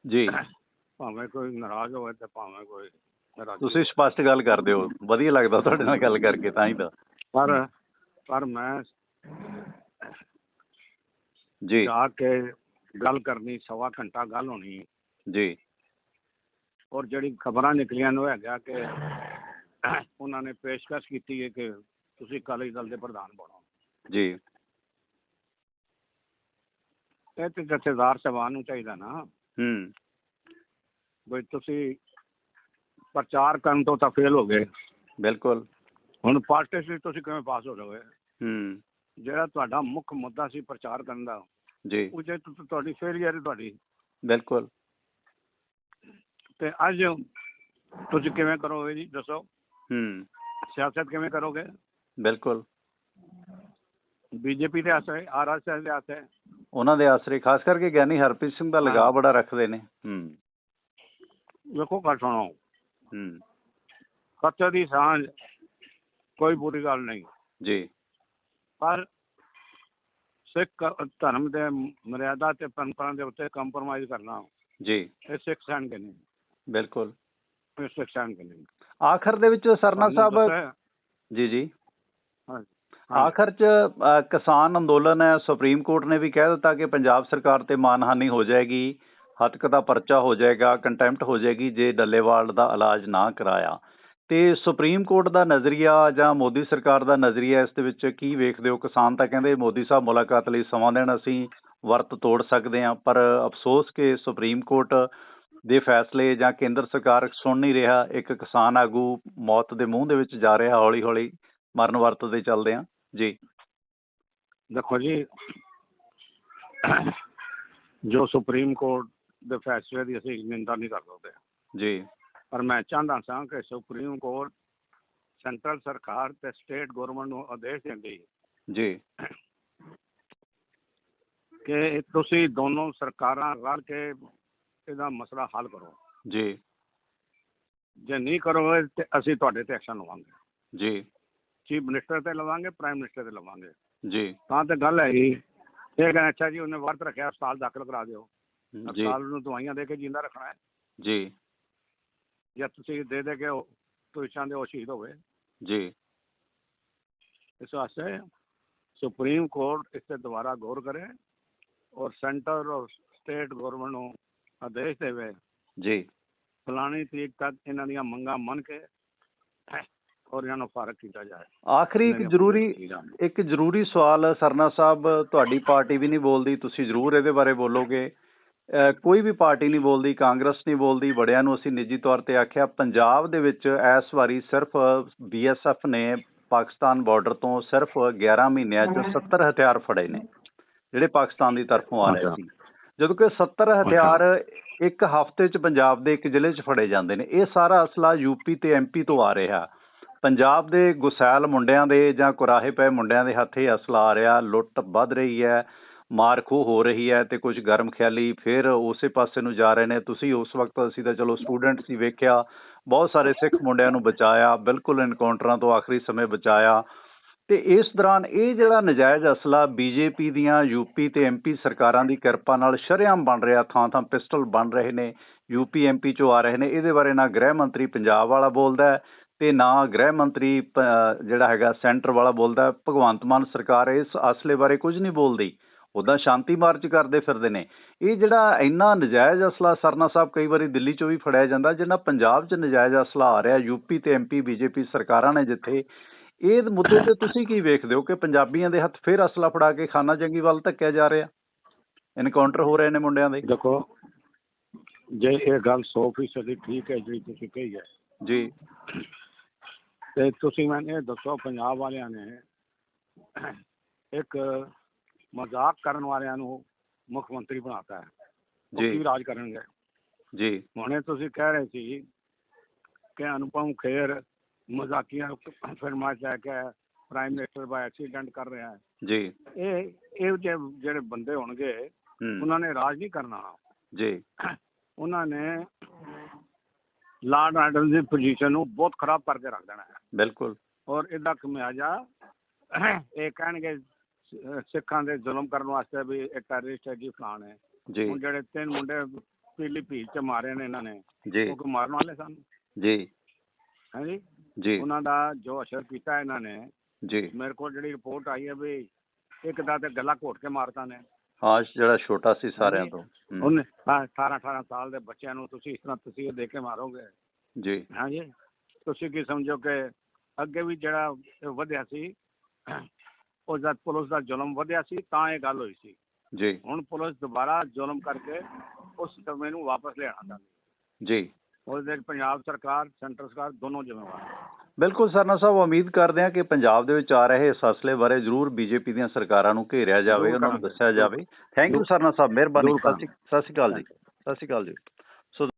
ਜੀ। ਭਾਵੇਂ ਕੋਈ ਨਾਰਾਜ਼ ਹੋਵੇ ਤੇ ਭਾਵੇਂ ਕੋਈ ਰਾਜ਼ੀ ਤੁਸੀਂ ਸਪਸ਼ਟ ਗੱਲ ਕਰਦੇ ਹੋ। ਵਧੀਆ ਲੱਗਦਾ ਤੁਹਾਡੇ ਨਾਲ ਗੱਲ ਕਰਕੇ ਤਾਂ ਹੀ ਤਾਂ। ਪਰ ਪਰ ਮੈਂ ਜੀ। ਜਾ ਕੇ ਗੱਲ ਕਰਨੀ ਸਵਾ ਘੰਟਾ ਗੱਲ ਹੋਣੀ ਜੀ। ਔਰ ਜਿਹੜੀ ਖਬਰਾਂ ਨਿਕਲੀਆਂ ਨੇ ਉਹ ਹੈਗਾ ਕਿ ਉਹਨਾਂ ਨੇ ਪੇਸ਼ਕਸ਼ ਕੀਤੀ ਹੈ ਕਿ ਤੁਸੀਂ ਅਕਾਲੀ ਦਲ ਦੇ ਪ੍ਰਧਾਨ ਬਣੋ। ਜੀ। ਇਹ ਤੇ ਜਥੇਦਾਰ ਸਾਹਿਬਾਨ ਨੂੰ ਚਾਹੀਦਾ ਨਾ। ਹੂੰ। ਵੀ ਤੁਸੀਂ ਪ੍ਰਚਾਰ ਕਰਨ ਤੋਂ ਤਾਂ ਫੇਲ ਹੋ ਗਏ। ਬਿਲਕੁਲ। ਹੁਣ ਪਾਰਟੀ ਸੀ ਤੁਸੀਂ ਕਿਵੇਂ ਪਾਸ ਹੋ ਜਾਓਗੇ? ਹੂੰ। ਜਿਹੜਾ ਤੁਹਾਡਾ ਮੁੱਖ ਮੁੱਦਾ ਸੀ ਪ੍ਰਚਾਰ ਕਰਨ ਦਾ ਜੀ। ਉਹ ਜੇ ਤੁਹਾਡੀ ਫੇਲਿਅਰ ਹੈ ਤੁਹਾਡੀ। ਬਿਲਕੁਲ। ਤੇ ਅੱਜ ਤੁਸੀਂ ਕਿਵੇਂ ਕਰੋਗੇ ਜੀ ਦੱਸੋ? ਹੂੰ। ਸਿਆਸਤ ਕਿਵੇਂ ਕਰੋਗੇ? ਬਿਲਕੁਲ। ਬੀਜੇਪੀ ਦੇ ਆਸਰੇ ਆਰਐਸਐਸ ਦੇ ਆਸਰੇ? ਉਹਨਾਂ ਦੇ ਆਸਰੇ ਖਾਸ ਕਰਕੇ ਗਿਆਨੀ ਹਰਪ੍ਰੀਤ ਸਿੰਘ ਦਾ ਲਗਾਅ। ਬੜਾ ਰੱਖਦੇ ਨੇ। ਹੂੰ। ਵੇਖੋ ਗੱਲ ਸੁਣੋ। ਹੂੰ। ਸੱਚ ਦੀ ਸਾਂਝ ਕੋਈ ਬੁਰੀ ਗੱਲ ਨਹੀਂ। ਜੀ। ਪਰ ਸਿੱਖ ਧਰਮ ਦੇ ਮਰਿਆਦਾ ਤੇ ਪਰੰਪਰਾ ਦੇ ਉੱਤੇ ਕੰਪਰੋਮਾਈਜ਼ ਕਰਨਾ ਜੀ। ਇਹ ਸਿੱਖ ਸਹਿਣਗੇ ਨਹੀਂ। ਬਿਲਕੁਲ। ਆਖਰ ਦੇ ਵਿੱਚ ਸਰਨਾ ਸਾਹਿਬ ਜੀ ਜੀ। ਆਖਰ ਚ ਕਿਸਾਨ ਅੰਦੋਲਨ ਹੈ। ਸੁਪਰੀਮ ਕੋਰਟ ਨੇ ਵੀ ਕਹਿ ਦਿੱਤਾ ਕਿ ਪੰਜਾਬ ਸਰਕਾਰ ਤੇ ਮਾਨਹਾਨੀ ਹੋ ਜਾਏਗੀ ਹੱਤਕ ਦਾ ਪਰਚਾ ਹੋ ਜਾਏਗਾ ਕੰਟੈਂਪਟ ਹੋ ਜਾਏਗੀ ਜੇ ਡੱਲੇਵਾਲ ਦਾ ਇਲਾਜ ਨਾ ਕਰਾਇਆ। ਤੇ ਸੁਪਰੀਮ ਕੋਰਟ ਦਾ ਨਜ਼ਰੀਆ ਜਾਂ ਮੋਦੀ ਸਰਕਾਰ ਦਾ ਨਜ਼ਰੀਆ ਇਸ ਦੇ ਵਿੱਚ ਕੀ ਵੇਖਦੇ ਹੋ? ਕਿਸਾਨ ਤਾਂ ਕਹਿੰਦੇ ਮੋਦੀ ਸਾਹਿਬ ਮੁਲਾਕਾਤ ਲਈ ਸਮਾਂ ਦੇਣ ਅਸੀਂ ਵਰਤ ਤੋੜ ਸਕਦੇ ਹਾਂ ਪਰ ਅਫਸੋਸ ਕਿ ਸੁਪਰੀਮ ਕੋਰਟ ਦੇ ਫੈਸਲੇ ਜਾਂ ਕੇਂਦਰ ਸਰਕਾਰ ਸੁਣ ਨਹੀਂ ਰਿਹਾ ਇੱਕ ਕਿਸਾਨ ਆਗੂ ਮੌਤ ਦੇ ਮੂੰਹ ਦੇ ਵਿੱਚ ਜਾ ਰਿਹਾ ਹੌਲੀ ਹੌਲੀ ਮਰਨ ਵਰਤ ਦੇ ਚੱਲਦੇ ਆ। ਜੀ। ਦੇਖੋ ਜੀ ਜੋ ਸੁਪਰੀਮ ਕੋਰਟ ਦੇ ਫੈਸਲੇ ਦੀ ਅਸੀਂ ਨਿੰਦਾ ਨਹੀਂ ਕਰ ਸਕਦੇ। ਜੀ। ਪਰ ਮੈਂ ਚਾਹੁੰਦਾ ਸਾਂ ਕਿ ਸੁਪਰੀਮ ਕੋਰਟ ਸੈਂਟਰਲ ਸਰਕਾਰ ਤੇ ਸਟੇਟ ਗਵਰਨਮੈਂਟ ਨੂੰ ਆਦੇਸ਼ ਦਿੰਦੀ ਜੀ। ਕਿ ਤੁਸੀਂ ਦੋਨੋਂ ਸਰਕਾਰਾਂ ਰਲ ਕੇ ਇਹਦਾ ਮਸਲਾ ਹੱਲ ਕਰੋ। ਜੀ। ਜੇ ਨਹੀਂ ਕਰੋਗੇ ਤੇ ਅਸੀਂ ਤੁਹਾਡੇ ਤੇ ਐਕਸ਼ਨ ਲਵਾਂਗੇ। ਜੀ। ਚੀਫ ਮਿਨਿਸਟਰ ਤੇ ਲਵਾਂਗੇ ਪ੍ਰਾਈਮ ਮਿਨਿਸਟਰ ਤੇ ਲਵਾਂਗੇ। ਜੀ। ਤਾਂ ਤੇ ਗੱਲ ਹੈ ਜੀ। ਇਹ ਕਹਿੰਦਾ ਅੱਛਾ ਜੀ ਉਹਨੇ ਵਰਤ ਰੱਖਿਆ ਹਸਪਤਾਲ ਦਾਖਲ ਕਰਾ ਦਿਓ। ਜੀ। ਹਸਪਤਾਲ ਨੂੰ ਦਵਾਈਆਂ ਦੇ ਕੇ ਜਿੰਦਾ ਰੱਖਣਾ ਹੈ। ਜੀ। ਜਾਂ ਤੁਸੀਂ ਦੇ ਦੇ ਕੇ ਉਹ ਤੁਸੀਂ ਚਾਹੁੰਦੇ ਹੋ ਸ਼ਹੀਦ ਹੋਵੇ। ਜੀ। ਇਸ ਵਾਸਤੇ ਸੁਪਰੀਮ ਕੋਰਟ ਇਸ ਤੇ ਦੁਬਾਰਾ ਗੌਰ ਕਰੇ ਔਰ ਸੈਂਟਰ ਔਰ ਸਟੇਟ ਗਵਰਨਮੈਂਟ ਨੂੰ ਆਦੇਸ਼ ਦੇਵੇ ਜੀ। ਫਲਾਣੀ ਤਰੀਕ ਤੱਕ ਇਹਨਾਂ ਦੀਆਂ ਮੰਗਾਂ ਮੰਨ ਕੇ ਔਰ ਇਹਨਾਂ ਨੂੰ ਫਾਰਗ ਕੀਤਾ ਜਾਏ। ਆਖਰੀ ਇੱਕ ਜ਼ਰੂਰੀ। ਇੱਕ ਜ਼ਰੂਰੀ ਸਵਾਲ ਸਰਨਾ ਸਾਹਿਬ ਤੁਹਾਡੀ ਪਾਰਟੀ ਵੀ ਨਹੀਂ ਬੋਲਦੀ ਤੁਸੀਂ ਜ਼ਰੂਰ ਇਹਦੇ ਬਾਰੇ ਬੋਲੋਗੇ। ਕੋਈ ਵੀ ਪਾਰਟੀ ਨਹੀਂ ਬੋਲਦੀ ਕਾਂਗਰਸ ਨਹੀਂ ਬੋਲਦੀ ਬੜਿਆਂ ਨੂੰ ਅਸੀਂ ਨਿੱਜੀ ਤੌਰ ਤੇ ਆਖਿਆ ਪੰਜਾਬ ਦੇ ਵਿੱਚ ਇਸ ਵਾਰੀ ਸਿਰਫ ਬੀਐਸਐਫ ਨੇ ਪਾਕਿਸਤਾਨ ਬਾਰਡਰ ਤੋਂ ਸਿਰਫ 11 ਮਹੀਨਿਆਂ 'ਚ 70 ਹਥਿਆਰ ਫੜੇ ਨੇ ਜਿਹੜੇ ਪਾਕਿਸਤਾਨ ਦੀ ਤਰਫੋਂ ਆ ਰਹੇ। ਸੀ। ਜਦੋਂ ਕਿ 70 ਹਥਿਆਰ ਇੱਕ ਹਫ਼ਤੇ 'ਚ ਪੰਜਾਬ ਦੇ ਇੱਕ ਜ਼ਿਲ੍ਹੇ 'ਚ ਫੜੇ ਜਾਂਦੇ ਨੇ। ਇਹ ਸਾਰਾ ਅਸਲਾ ਯੂਪੀ ਤੇ ਐਮਪੀ ਤੋਂ ਆ ਰਿਹਾ। ਪੰਜਾਬ ਦੇ ਗੁਸੈਲ ਮੁੰਡਿਆਂ ਦੇ ਜਾਂ ਕੁਰਾਹੇ ਪਏ ਮੁੰਡਿਆਂ ਦੇ ਹੱਥ ਅਸਲਾ ਆ ਰਿਹਾ। ਲੁੱਟ ਵੱਧ ਰਹੀ ਹੈ ਮਾਰ ਖੋਹ ਹੋ ਰਹੀ ਹੈ ਤੇ ਕੁਝ ਗਰਮ ਖਿਆਲੀ ਫਿਰ ਉਸੇ ਪਾਸੇ ਨੂੰ ਜਾ ਰਹੇ ਨੇ। ਤੁਸੀਂ ਉਸ ਵਕਤ ਅਸੀਂ ਤਾਂ ਚਲੋ ਸਟੂਡੈਂਟ ਸੀ ਵੇਖਿਆ ਬਹੁਤ ਸਾਰੇ ਸਿੱਖ ਮੁੰਡਿਆਂ ਨੂੰ ਬਚਾਇਆ ਬਿਲਕੁਲ ਐਨਕਾਊਂਟਰਾਂ ਤੋਂ ਆਖਰੀ ਸਮੇਂ ਬਚਾਇਆ। ਤੇ ਇਸ ਦੌਰਾਨ ਇਹ ਜਿਹੜਾ ਨਜਾਇਜ਼ ਅਸਲਾ ਬੀਜੇਪੀ ਦੀਆਂ ਯੂਪੀ ਤੇ ਐਮਪੀ ਸਰਕਾਰਾਂ ਦੀ ਕਿਰਪਾ ਨਾਲ ਸ਼ਰੇਆਮ ਬਣ ਰਿਹਾ ਥਾਂ ਥਾਂ ਪਿਸਟਲ ਬਣ ਰਹੇ ਨੇ, ਯੂਪੀ ਐਮਪੀ ਚੋਂ ਆ ਰਹੇ ਨੇ, ਇਹਦੇ ਬਾਰੇ ਨਾ ਗ੍ਰਹਿ ਮੰਤਰੀ ਪੰਜਾਬ ਵਾਲਾ ਬੋਲਦਾ ਹੈ ਤੇ ਨਾ ਗ੍ਰਹਿ ਮੰਤਰੀ ਪ- ਜਿਹੜਾ ਹੈਗਾ ਸੈਂਟਰ ਵਾਲਾ ਬੋਲਦਾ ਭਗਵੰਤ ਮਾਨ ਸਰਕਾਰ ਇਸ ਅਸਲੇ ਬਾਰੇ ਕੁਝ ਨਹੀਂ ਬੋਲਦੀ ਉਦਾਂ ਸ਼ਾਂਤੀ ਮਾਰਚ ਕਰਦੇ ਫਿਰਦੇ ਨੇ। ਇਹ ਜਿਹੜਾ ਇੰਨਾ ਨਜਾਇਜ਼ ਅਸਲਾ ਸਰਨਾ ਸਾਹਿਬ ਕਈ ਵਾਰੀ ਦਿੱਲੀ ਚੋਂ ਵੀ ਫੜਿਆ ਜਾਂਦਾ, ਜਿੰਨਾ ਪੰਜਾਬ 'ਚ ਨਜਾਇਜ਼ ਅਸਲਾ ਆ ਰਿਹਾ, ਯੂਪੀ ਤੇ ਐਮਪੀ, ਬੀਜੇਪੀ ਸਰਕਾਰਾਂ ਨੇ ਜਿੱਥੇ ਇਹ ਮੁੱਦੇ ਤੇ ਤੁਸੀਂ ਕੀ ਵੇਖਦੇ ਹੋ ਕਿ ਪੰਜਾਬੀਆਂ ਦੇ ਹੱਥ ਫਿਰ ਅਸਲਾ ਫੜਾ ਕੇ ਖਾਨਾ ਜੰਗੀ ਵੱਲ ਧੱਕਿਆ ਜਾ ਰਿਹਾ? ਐਨਕਾਊਂਟਰ ਹੋ ਰਹੇ ਨੇ ਮੁੰਡਿਆਂ ਦੇ? ਦੇਖੋ ਜੇ ਇਹ ਗੱਲ 100% ਠੀਕ ਹੈ ਜਿਹੜੀ ਤੁਸੀਂ ਕਹੀ ਹੈ। ਜੀ। ਤੇ ਤੁਸੀਂ ਮੈਨੂੰ ਇਹ ਦੱਸੋ ਪੰਜਾਬ ਵਾਲਿਆਂ ਨੇ ਇੱਕ ਮਜ਼ਾਕ ਕਰਨ ਵਾਲਿਆਂ ਨੂੰ ਮੁੱਖ ਮੰਤਰੀ ਬਣਾਤਾ ਹੈ। ਜੀ। ਰਾਜ ਕਰਨਗੇ? ਜੀ। ਹੁਣੇ ਤੁਸੀਂ ਕਹਿ ਰਹੇ ਸੀ ਕਿ ਅਨੁਪਮ ਖੇਰ ਮਜ਼ਾਕੀਆਂ ਫਿਲਮਾਂ 'ਚ ਲੈ ਕੇ ਪ੍ਰਾਈਮ ਮਿਨਿਸਟਰ ਬਾਈ ਐਕਸੀਡੈਂਟ ਕਰ ਰਿਹਾ ਹੈ। ਜੀ। ਇਹ ਇਹ ਜਿਹੜੇ ਬੰਦੇ ਹੋਣਗੇ ਹੂੰ। ਉਹਨਾਂ ਨੇ ਰਾਜ ਨਹੀਂ ਕਰਨਾ ਜੀ। ਉਹਨਾਂ ਨੇ ਲਾਰਡ ਆਰਡਰ ਦੀ ਪੋਜੀਸ਼ਨ ਨੂੰ ਬਹੁਤ ਖਰਾਬ ਕਰਕੇ ਰੱਖ ਦੇਣਾ ਹੈ। ਬਿਲਕੁਲ। ਔਰ ਇਹਦਾ ਖਮਿਆਜਾ ਇਹ ਕਹਿਣਗੇ ਸਿੱਖਾਂ ਦੇ ਜ਼ੁਲਮ ਕਰਨ ਵਾਸਤੇ ਵੀ ਇਹ ਟੈਰਰਿਸਟ ਹੈ ਜੀ ਫਲਾਣ ਹੈ। ਜੀ। ਹੁਣ ਜਿਹੜੇ ਤਿੰਨ ਮੁੰਡੇ ਪੀਲੀ ਭੀੜ ਚ ਮਾਰੇ ਨੇ ਇਹਨਾਂ ਨੇ ਜੀ। ਉਹ ਕੋ ਮਾਰਨ ਵਾਲੇ ਸਨ? ਜੀ। ਹੈ ਜੀ। ਜੀ ਉਹਨਾਂ ਦਾ ਜੋ ਅਸਰ ਕੀਤਾ ਇਹਨਾਂ ਨੇ ਜੀ। ਮੇਰੇ ਕੋਲ ਜਿਹੜੀ ਰਿਪੋਰਟ ਆਈ ਹੈ ਵੀ ਇੱਕ ਦਾ ਤੇ ਗਲਾ ਘੋਟ ਕੇ ਮਾਰਤਾ ਨੇ। ਹਾਂ ਜਿਹੜਾ ਛੋਟਾ ਸੀ ਸਾਰਿਆਂ। ਤੋਂ। ਉਹਨੇ ਹਾਂ 18 18 ਸਾਲ ਦੇ ਬੱਚਿਆਂ ਨੂੰ ਤੁਸੀਂ ਇਸ ਤਰ੍ਹਾਂ ਤਸਵੀਰ ਦੇ ਕੇ ਮਾਰੋਗੇ। ਜੀ। ਹਾਂਜੀ। ਤੁਸੀਂ ਕੀ ਸਮਝੋ ਕਿ ਅੱਗੇ ਵੀ ਜਿਹੜਾ ਵਧਿਆ ਸੀ ਉਹ ਜਦ ਪੁਲਿਸ ਦਾ ਜ਼ੁਲਮ ਵਧਿਆ ਸੀ ਤਾਂ ਇਹ ਗੱਲ ਹੋਈ ਸੀ। ਜੀ। ਹੁਣ ਪੁਲਿਸ ਦੁਬਾਰਾ ਜ਼ੁਲਮ ਕਰਕੇ ਉਸ ਸਮੇਂ ਨੂੰ ਵਾਪਸ ਲਿਆਉਣਾ ਚਾਹੁੰਦੀ ਜੀ। ਉਹਦੇ ਵਿੱਚ ਪੰਜਾਬ ਸਰਕਾਰ ਸੈਂਟਰ ਸਰਕਾਰ ਦੋਨੋਂ ਜ਼ਿੰਮੇਵਾਰ ਨੇ। ਬਿਲਕੁਲ ਸਰਨਾ ਸਾਹਿਬ ਉਮੀਦ ਕਰਦੇ ਹਾਂ ਕਿ ਪੰਜਾਬ ਦੇ ਵਿੱਚ ਆ ਰਹੇ ਇਸ ਮਸਲੇ ਬਾਰੇ ਜ਼ਰੂਰ ਬੀਜੇਪੀ ਦੀਆਂ ਸਰਕਾਰਾਂ ਨੂੰ ਘੇਰਿਆ ਜਾਵੇ ਉਹਨਾਂ ਨੂੰ। ਦੱਸਿਆ ਜਾਵੇ। ਥੈਂਕ ਯੂ ਸਰਨਾ ਸਾਹਿਬ ਮਿਹਰਬਾਨੀ। ਸਤਿ ਸ਼੍ਰੀ ਅਕਾਲ ਜੀ। ਸਤਿ ਸ਼੍ਰੀ ਅਕਾਲ ਜੀ।